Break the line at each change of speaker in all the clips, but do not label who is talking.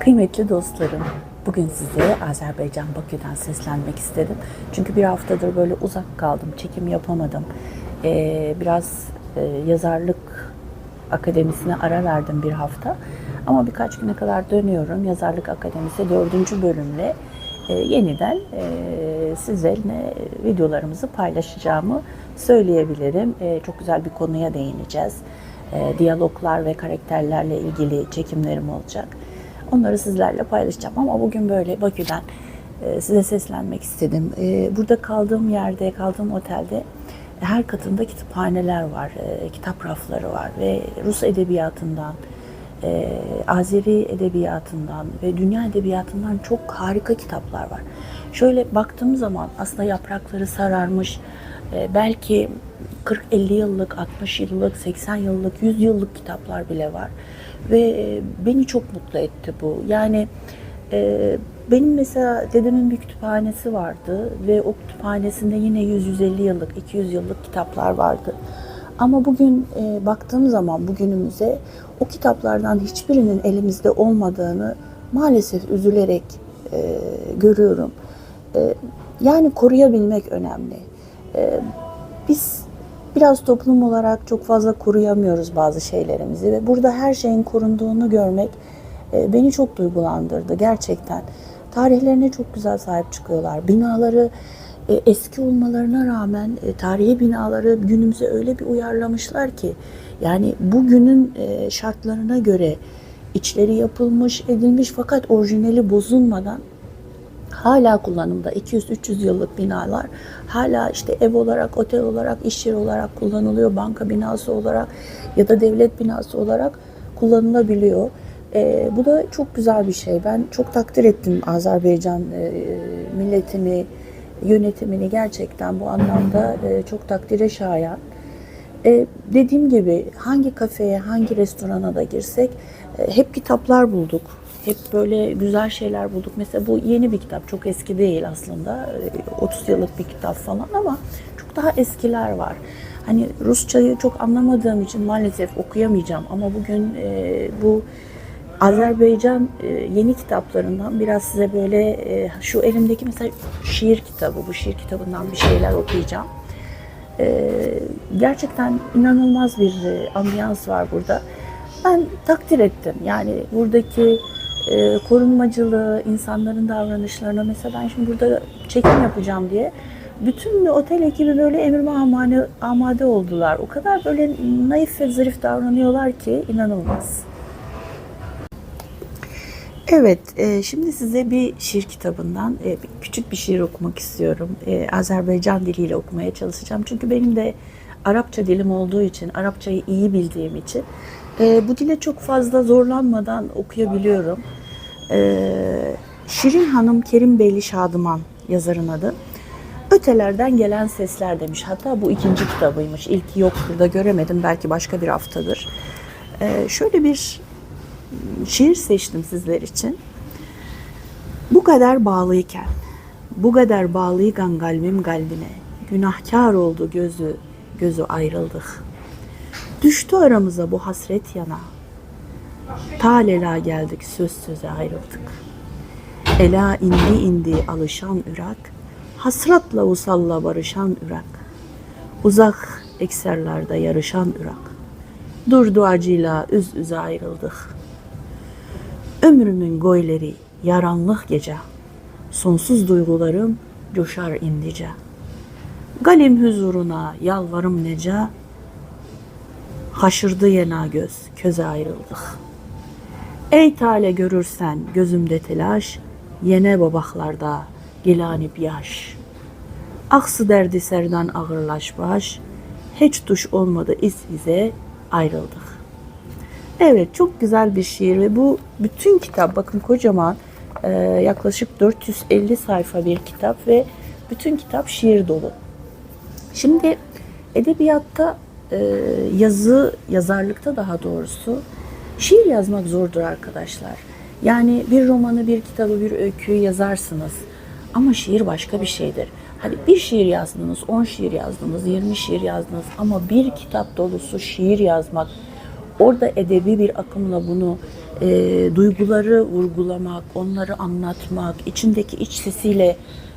Kıymetli dostlarım, bugün size Azerbaycan Bakü'den seslenmek istedim. Çünkü bir haftadır böyle uzak kaldım, çekim yapamadım. Ee, biraz e, yazarlık akademisine ara verdim bir hafta. Ama birkaç güne kadar dönüyorum. Yazarlık Akademisi dördüncü bölümle e, yeniden e, sizinle videolarımızı paylaşacağımı söyleyebilirim. E, çok güzel bir konuya değineceğiz. E, diyaloglar ve karakterlerle ilgili çekimlerim olacak. Onları sizlerle paylaşacağım ama bugün böyle Bakü'den e, size seslenmek istedim. E, burada kaldığım yerde, kaldığım otelde her katında kütüphaneler var, e, kitap rafları var ve Rus edebiyatından, Azeri edebiyatından ve dünya edebiyatından çok harika kitaplar var. Şöyle baktığım zaman aslında yaprakları sararmış, belki 40-50 yıllık, 60 yıllık, 80 yıllık, 100 yıllık kitaplar bile var. Ve e, beni çok mutlu etti bu. Yani e, benim mesela dedemin bir kütüphanesi vardı ve o kütüphanesinde yine 100-150 yıllık, 200 yıllık kitaplar vardı. Ama bugün e, baktığım zaman bugünümüze o kitaplardan hiçbirinin elimizde olmadığını maalesef üzülerek e, görüyorum. E, yani koruyabilmek önemli. E, biz biraz toplum olarak çok fazla koruyamıyoruz bazı şeylerimizi ve burada her şeyin korunduğunu görmek e, beni çok duygulandırdı gerçekten. Tarihlerine çok güzel sahip çıkıyorlar. Binaları e, eski olmalarına rağmen e, tarihi binaları günümüze öyle bir uyarlamışlar ki yani bugünün şartlarına göre içleri yapılmış, edilmiş fakat orijinali bozulmadan hala kullanımda 200-300 yıllık binalar hala işte ev olarak, otel olarak, iş yeri olarak kullanılıyor, banka binası olarak ya da devlet binası olarak kullanılabiliyor. E, bu da çok güzel bir şey. Ben çok takdir ettim Azerbaycan e, milletini, yönetimini gerçekten bu anlamda e, çok takdire şayan. E, dediğim gibi hangi kafeye, hangi restorana da girsek e, hep kitaplar bulduk. Hep böyle güzel şeyler bulduk. Mesela bu yeni bir kitap, çok eski değil aslında. E, 30 yıllık bir kitap falan ama çok daha eskiler var. Hani Rusçayı çok anlamadığım için maalesef okuyamayacağım ama bugün e, bu Azerbaycan e, yeni kitaplarından biraz size böyle e, şu elimdeki mesela şiir kitabı, bu şiir kitabından bir şeyler okuyacağım. E, gerçekten inanılmaz bir e, ambiyans var burada. Ben takdir ettim. Yani buradaki e, korunmacılığı, insanların davranışlarına mesela ben şimdi burada çekim yapacağım diye bütün otel ekibi böyle emrime amane, amade oldular. O kadar böyle naif ve zarif davranıyorlar ki inanılmaz. Evet, e, şimdi size bir şiir kitabından e, küçük bir şiir okumak istiyorum. E, Azerbaycan diliyle okumaya çalışacağım. Çünkü benim de Arapça dilim olduğu için, Arapçayı iyi bildiğim için e, bu dile çok fazla zorlanmadan okuyabiliyorum. E, Şirin Hanım Kerim Beyli Şadıman yazarın adı. Ötelerden gelen sesler demiş. Hatta bu ikinci kitabıymış. İlki yok burada göremedim. Belki başka bir haftadır. E, şöyle bir şiir seçtim sizler için. Bu kadar bağlıyken, bu kadar bağlıyken kalbim kalbine, günahkar oldu gözü, gözü ayrıldık. Düştü aramıza bu hasret yana, talela geldik söz söze ayrıldık. Ela indi indi alışan ürak, hasratla usalla barışan ürak, uzak ekserlerde yarışan ürak, durdu acıyla üz üze ayrıldık. Ömrümün goyleri yaranlık gece, sonsuz duygularım coşar indice. Galim huzuruna yalvarım nece, haşırdı yena göz, köze ayrıldık. Ey tale görürsen gözümde telaş, yene babaklarda gilanip yaş. Aksı derdi serdan ağırlaş baş, hiç tuş olmadı iz bize ayrıldık. Evet çok güzel bir şiir ve bu bütün kitap bakın kocaman e, yaklaşık 450 sayfa bir kitap ve bütün kitap şiir dolu. Şimdi edebiyatta yazı yazarlıkta daha doğrusu şiir yazmak zordur arkadaşlar. Yani bir romanı, bir kitabı, bir öyküyü yazarsınız ama şiir başka bir şeydir. Hani bir şiir yazdınız, 10 şiir yazdınız, 20 şiir yazdınız ama bir kitap dolusu şiir yazmak orada edebi bir akımla bunu e, duyguları vurgulamak, onları anlatmak, içindeki iç sesiyle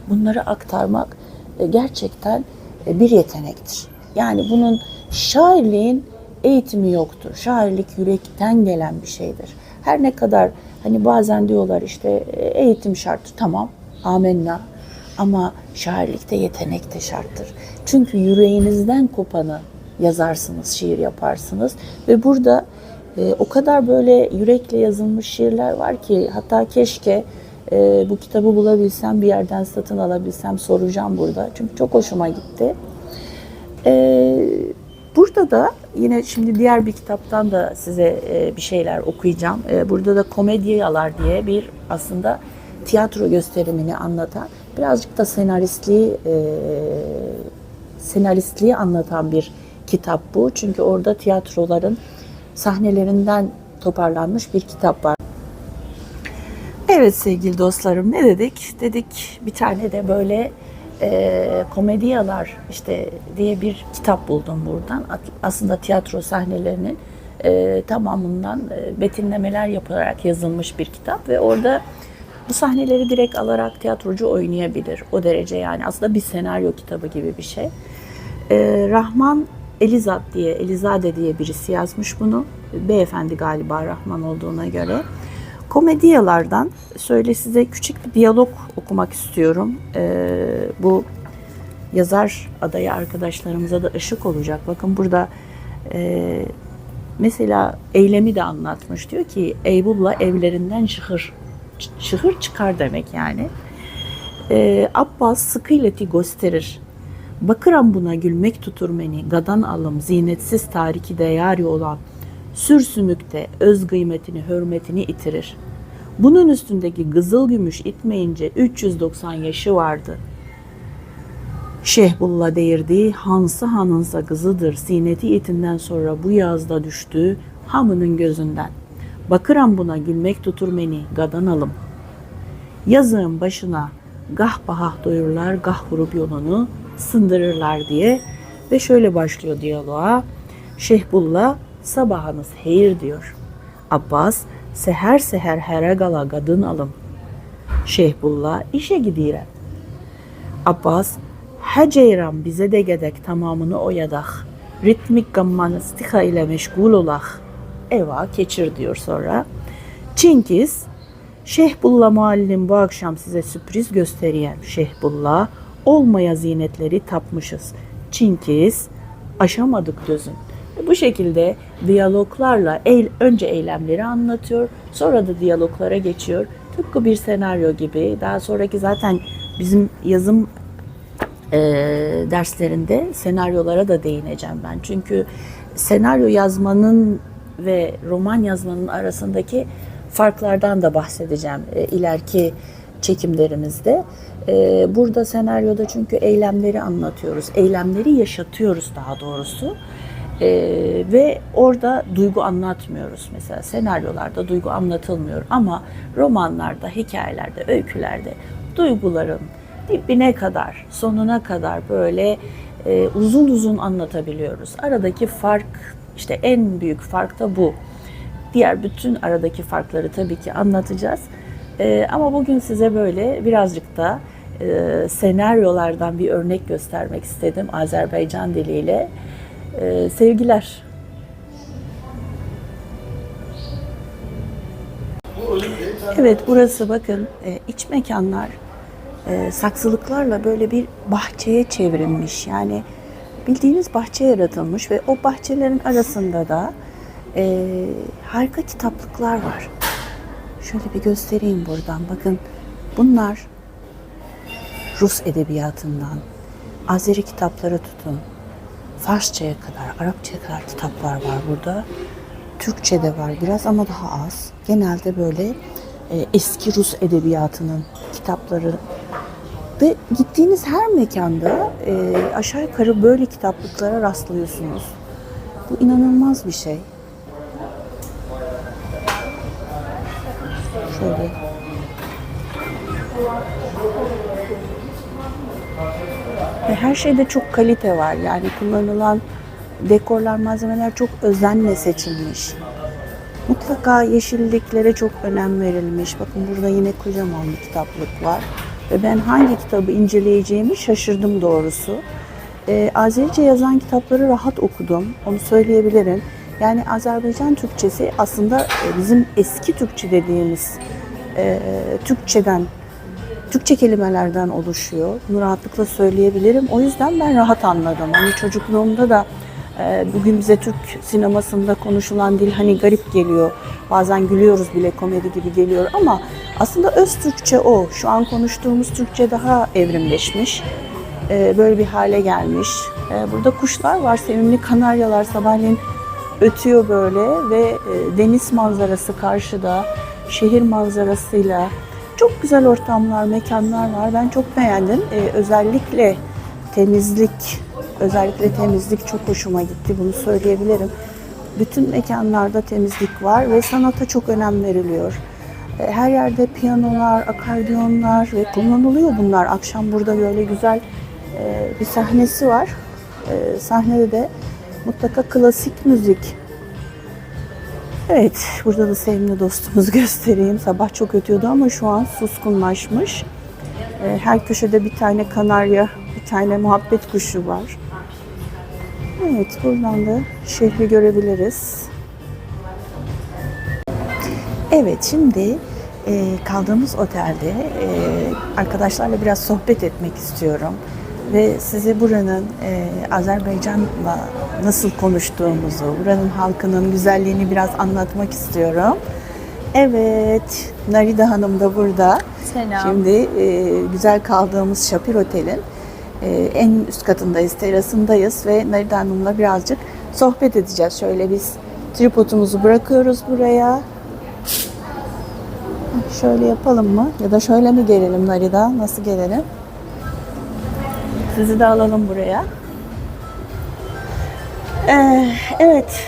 bunları aktarmak e, gerçekten e, bir yetenektir. Yani bunun şairliğin eğitimi yoktur. Şairlik yürekten gelen bir şeydir. Her ne kadar hani bazen diyorlar işte e, eğitim şartı tamam amenna ama şairlikte yetenek de şarttır. Çünkü yüreğinizden kopanı yazarsınız, şiir yaparsınız ve burada e, o kadar böyle yürekle yazılmış şiirler var ki hatta keşke e, bu kitabı bulabilsem bir yerden satın alabilsem soracağım burada. Çünkü çok hoşuma gitti. E, burada da yine şimdi diğer bir kitaptan da size e, bir şeyler okuyacağım. E, burada da Komedyalar diye bir aslında tiyatro gösterimini anlatan birazcık da senaristliği e, senaristliği anlatan bir kitap bu. Çünkü orada tiyatroların sahnelerinden toparlanmış bir kitap var. Evet sevgili dostlarım ne dedik? Dedik bir tane de böyle e, komedyalar işte diye bir kitap buldum buradan. Aslında tiyatro sahnelerinin e, tamamından e, betimlemeler yapılarak yazılmış bir kitap ve orada bu sahneleri direkt alarak tiyatrocu oynayabilir. O derece yani aslında bir senaryo kitabı gibi bir şey. E, Rahman Elizad diye, Elizade diye birisi yazmış bunu. Beyefendi galiba Rahman olduğuna göre. Komedyalardan söyle size küçük bir diyalog okumak istiyorum. Ee, bu yazar adayı arkadaşlarımıza da ışık olacak. Bakın burada e, mesela eylemi de anlatmış. Diyor ki Eybulla evlerinden şıhır. Ç- Şıhır çıkar demek yani. Ee, Abbas sıkıyleti gösterir. Bakıram buna gülmek tutur beni. Gadan alım zinetsiz tariki değeri olan sürsümükte öz kıymetini, hürmetini itirir. Bunun üstündeki kızıl gümüş itmeyince 390 yaşı vardı. Şehbullah değirdi, hansı hanınsa kızıdır. Sineti itinden sonra bu yazda düştü hamının gözünden. Bakıram buna gülmek tutur beni, gadan alım. Yazığın başına gah bahah doyurlar, gah vurup yolunu sındırırlar diye ve şöyle başlıyor diyaloğa. Şehbullah sabahınız hayır diyor. Abbas seher seher here gala kadın alım. Şehbullah işe gidirem. Abbas he ceyran bize de gedek tamamını oyadak. Ritmik gamman istika ile meşgul olak. Eva keçir diyor sonra. Çinkiz Şehbullah muallim bu akşam size sürpriz göstereyim. Şehbullah olmaya zinetleri tapmışız. Çinkiz aşamadık gözün. Bu şekilde diyaloglarla eğ- önce eylemleri anlatıyor, sonra da diyaloglara geçiyor. Tıpkı bir senaryo gibi. Daha sonraki zaten bizim yazım e, derslerinde senaryolara da değineceğim ben. Çünkü senaryo yazmanın ve roman yazmanın arasındaki farklardan da bahsedeceğim e, ileriki çekimlerimizde. E, burada senaryoda çünkü eylemleri anlatıyoruz, eylemleri yaşatıyoruz daha doğrusu. E, ve orada duygu anlatmıyoruz. Mesela senaryolarda duygu anlatılmıyor ama romanlarda, hikayelerde, öykülerde duyguların dibine kadar, sonuna kadar böyle e, uzun uzun anlatabiliyoruz. Aradaki fark, işte en büyük fark da bu. Diğer bütün aradaki farkları tabii ki anlatacağız. E, ama bugün size böyle birazcık da e, senaryolardan bir örnek göstermek istedim Azerbaycan diliyle. E, sevgiler. Evet burası bakın e, iç mekanlar e, saksılıklarla böyle bir bahçeye çevrilmiş. Yani bildiğiniz bahçe yaratılmış ve o bahçelerin arasında da e, harika kitaplıklar var. Şöyle bir göstereyim buradan. Bakın bunlar Rus edebiyatından Azeri kitaplara tutun. Farsçaya kadar, Arapçaya kadar kitaplar var burada. Türkçe de var biraz ama daha az. Genelde böyle e, eski Rus edebiyatının kitapları ve gittiğiniz her mekanda e, aşağı yukarı böyle kitaplıklara rastlıyorsunuz. Bu inanılmaz bir şey. Şöyle. Her şeyde çok kalite var. Yani kullanılan dekorlar, malzemeler çok özenle seçilmiş. Mutlaka yeşilliklere çok önem verilmiş. Bakın burada yine kocaman bir kitaplık var. Ve ben hangi kitabı inceleyeceğimi şaşırdım doğrusu. Ee, Azerice yazan kitapları rahat okudum. Onu söyleyebilirim. Yani Azerbaycan Türkçesi aslında e, bizim eski Türkçe dediğimiz e, Türkçeden Türkçe kelimelerden oluşuyor. Bunu rahatlıkla söyleyebilirim. O yüzden ben rahat anladım. Hani çocukluğumda da e, bugün bize Türk sinemasında konuşulan dil hani garip geliyor. Bazen gülüyoruz bile komedi gibi geliyor ama aslında öz Türkçe o. Şu an konuştuğumuz Türkçe daha evrimleşmiş. E, böyle bir hale gelmiş. E, burada kuşlar var, sevimli kanaryalar sabahleyin ötüyor böyle ve deniz manzarası karşıda, şehir manzarasıyla çok güzel ortamlar, mekanlar var. Ben çok beğendim. E, özellikle temizlik, özellikle temizlik çok hoşuma gitti. Bunu söyleyebilirim. Bütün mekanlarda temizlik var ve sanata çok önem veriliyor. E, Her yerde piyanolar, akordiyonlar ve kullanılıyor bunlar. Akşam burada böyle güzel e, bir sahnesi var. E, Sahnede de mutlaka klasik müzik Evet, burada da sevimli dostumuzu göstereyim. Sabah çok ötüyordu ama şu an suskunlaşmış. Ee, Her köşede bir tane kanarya, bir tane muhabbet kuşu var. Evet, buradan da şehri görebiliriz. Evet, şimdi e, kaldığımız otelde e, arkadaşlarla biraz sohbet etmek istiyorum. Ve size buranın e, Azerbaycan'la nasıl konuştuğumuzu, buranın halkının güzelliğini biraz anlatmak istiyorum. Evet, Narida Hanım da burada.
Selam.
Şimdi e, güzel kaldığımız Şapir Otel'in e, en üst katındayız, terasındayız ve Narida Hanım'la birazcık sohbet edeceğiz. Şöyle biz tripodumuzu bırakıyoruz buraya. Şöyle yapalım mı? Ya da şöyle mi gelelim Narida? Nasıl gelelim? Sizi de alalım buraya. Ee, evet.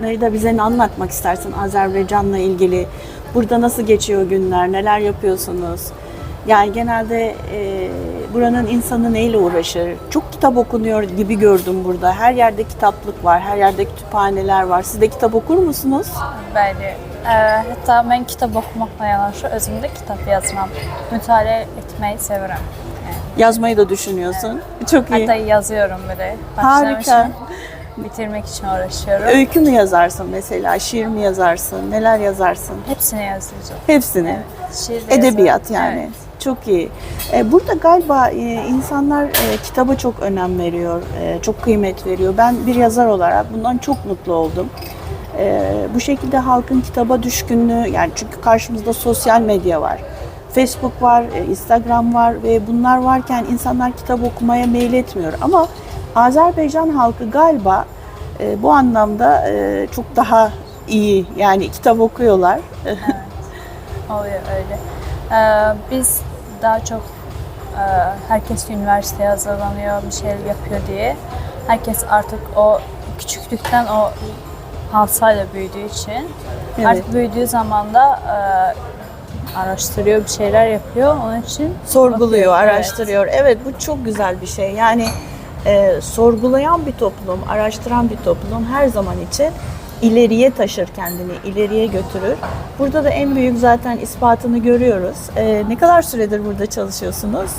Narida bize ne anlatmak istersin Azerbaycan'la ilgili? Burada nasıl geçiyor günler? Neler yapıyorsunuz? Yani genelde e, buranın insanı neyle uğraşır? Çok kitap okunuyor gibi gördüm burada. Her yerde kitaplık var, her yerde kütüphaneler var. Siz de kitap okur musunuz?
Bəli. Ə, hətta mən kitab oxumaqla yanaşı özüm də kitab yazıram. Mütaliə etməyi.
Yazmayı da düşünüyorsun. Çok iyi.
hətta yazıyorum belə.
Harika.
Başlamışam. Bitirmək üçün uğraşıyorum.
Öykü mü yazarsın mesela? Şiir mi yazarsın? Neler yazarsın?
Hepsini yazıyorum.
Hepsini.
Şiir de
Edebiyat
yazıyorum.
yani.
Evet.
Çok iyi. E, Burada galiba e, insanlar e, kitaba çok önem veriyor, çok kıymet veriyor. Ben bir yazar olarak bundan çok mutlu oldum. Bu şekilde halkın kitaba düşkünlüğü, yani çünkü karşımızda sosyal medya var. Facebook var, e, Instagram var ve bunlar varken insanlar kitap okumaya meyil etmiyor. Ama Azerbaycan halkı galiba e, bu anlamda e, çok daha iyi. Yani kitap okuyorlar.
Oluyor öyle. Ee, biz daha çok e, herkes üniversiteye hazırlanıyor, bir şeyler yapıyor diye. Herkes artık o küçüklükten o halsayla büyüdüğü için
Evet.
artık büyüdüğü zaman da e, araştırıyor, bir şeyler yapıyor. Onun için
sorguluyor,
bakıyor. Evet.
araştırıyor. Evet. bu çok güzel bir şey. Yani e, sorgulayan bir toplum, araştıran bir toplum her zaman için ileriye taşır kendini, ileriye götürür. Burada da en büyük zaten ispatını görüyoruz. E, ne kadar süredir burada çalışıyorsunuz?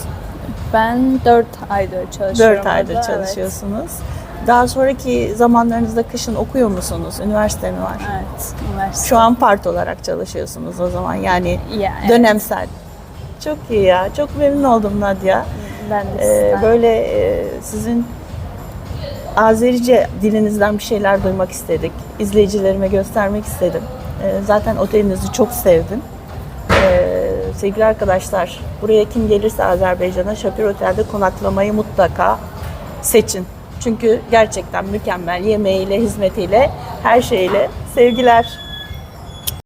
Ben 4 aydır çalışıyorum.
4 aydır
burada,
çalışıyorsunuz. Daha sonraki zamanlarınızda kışın okuyor musunuz? Üniversite mi var?
Evet, üniversite.
Şu an part olarak çalışıyorsunuz o zaman. Yani
Ya, evet.
dönemsel. Çok iyi ya. Çok memnun oldum Nadia.
Ben de
Ee,
sizden.
böyle e, sizin Azerice dilinizden bir şeyler duymak istedik. İzleyicilerime göstermek istedim. Ee, zaten otelinizi çok sevdim. Ee, sevgili arkadaşlar, buraya kim gelirse Azerbaycan'a Şapir Otel'de konaklamayı mutlaka seçin. Çünkü gerçekten mükemmel yemeğiyle, hizmetiyle, her şeyle sevgiler.